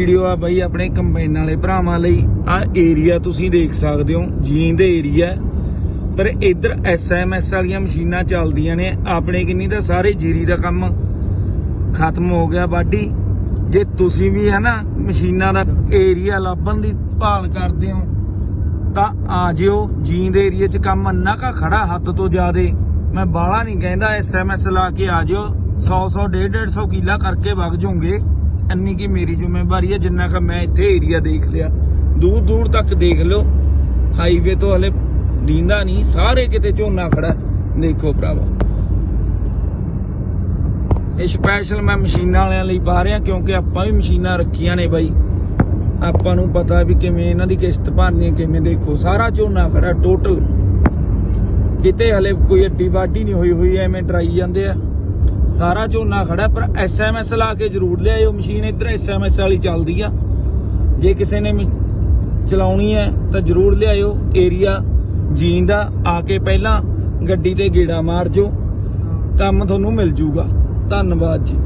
Video ਆ ਬਾਈ ਆਪਣੇ combine ਵਾਲੇ ਭਰਾਵਾਂ ਲਈ। ਆ ਏਰੀਆ ਤੁਸੀਂ ਦੇਖ ਸਕਦੇ ਹੋ ਜੀਨ ਦੇ ਏਰੀਆ ਪਰ ਇੱਧਰ ਐਸਐਮਐਸ ਵਾਲੀਆਂ ਮਸ਼ੀਨਾਂ ਚੱਲਦੀਆਂ ਨੇ। ਆਪਣੇ ਕਿੰਨੀ ਤਾਂ ਸਾਰੇ ਜੀਰੀ ਦਾ ਕੰਮ ਖਤਮ ਹੋ ਗਿਆ ਬਾਡੀ। ਜੇ ਤੁਸੀਂ ਵੀ ਹੈ ਨਾ ਮਸ਼ੀਨਾਂ ਦਾ ਏਰੀਆ ਲੱਭਣ ਦੀ ਭਾਲ ਕਰਦੇ ਹੋ, ਤਾਂ ਆ ਜਿਓ। ਦੇ ਏਰੀਆ 'ਚ ਕੰਮ ਅੰਨਾ ਕਾ ਖੜਾ ਹੱਦ ਤੋਂ ਜ਼ਿਆਦੇ। ਮੈਂ ਬਾਹਲਾ ਨਹੀਂ ਕਹਿੰਦਾ ਐਸਐਮਐਸ ਲਾ ਕੇ ਆ ਜਿਓ। 100 100 150 150 ਕਿੱਲਾ ਕਰਕੇ ਵਗ ਜਾਓਗੇ। ਇੰਨੀ ਕੀ ਮੇਰੀ ਜ਼ਿੰਮੇਵਾਰੀ ਹੈ ਜਿੰਨਾ ਕ ਮੈਂ ਇੱਥੇ ਏਰੀਆ ਦੇਖ ਲਿਆ। ਦੂਰ ਦੂਰ ਤੱਕ ਦੇਖ ਲਓ। ਹਾਈਵੇ ਤੋਂ ਹਲੇ ਦੀਂਦਾ ਨਹੀਂ, ਸਾਰੇ ਕਿਤੇ ਝੋਨਾ ਖੜਾ। ਦੇਖੋ ਭਰਾਵਾ। ਇਹ ਸਪੈਸ਼ਲ ਮੈਂ ਮਸ਼ੀਨਾਂ ਵਾਲਿਆਂ ਲਈ ਪਾ ਰਿਹਾ, ਕਿਉਂਕਿ ਆਪਾਂ ਵੀ ਮਸ਼ੀਨਾਂ ਰੱਖੀਆਂ ਨੇ ਬਾਈ। ਆਪਾਂ ਨੂੰ ਪਤਾ ਵੀ ਕਿਵੇਂ ਇਹਨਾਂ ਦੀ ਕਿਸ਼ਤ ਭਰਨੀ ਹੈ, ਕਿਵੇਂ ਦੇਖੋ। ਸਾਰਾ ਝੋਨਾ ਖੜਾ ਟੋਟਲ ਕਿਤੇ ਹਲੇ ਕੋਈ ਅੱਡੀ ਵਾਢੀ ਨਹੀਂ ਹੋਈ ਹੋਈ, ਐਵੇਂ ਡਰਾਈ ਜਾਂਦੇ ਆ। ਸਾਰਾ ਝੋਨਾ ਖੜਾ ਪਰ ਐਸਐਮਐਸ ਲਾ ਕੇ ਜ਼ਰੂਰ ਲਿਆਇਓ ਮਸ਼ੀਨ ਇੱਧਰ ਐਸਐਮਐਸ ਵਾਲੀ ਚੱਲਦੀ ਆ। ਜੇ ਕਿਸੇ ਨੇ ਚਲਾਉਣੀ ਹੈ ਤਾਂ ਜ਼ਰੂਰ ਲਿਆਇਓ। ਏਰੀਆ ਜੀਨ ਦਾ ਆ ਕੇ ਪਹਿਲਾਂ ਗੱਡੀ ਤੇ ਗੇੜਾ ਮਾਰ ਜੋ ਕੰਮ ਤੁਹਾਨੂੰ ਮਿਲ ਜੂਗਾ। ਧੰਨਵਾਦ ਜੀ।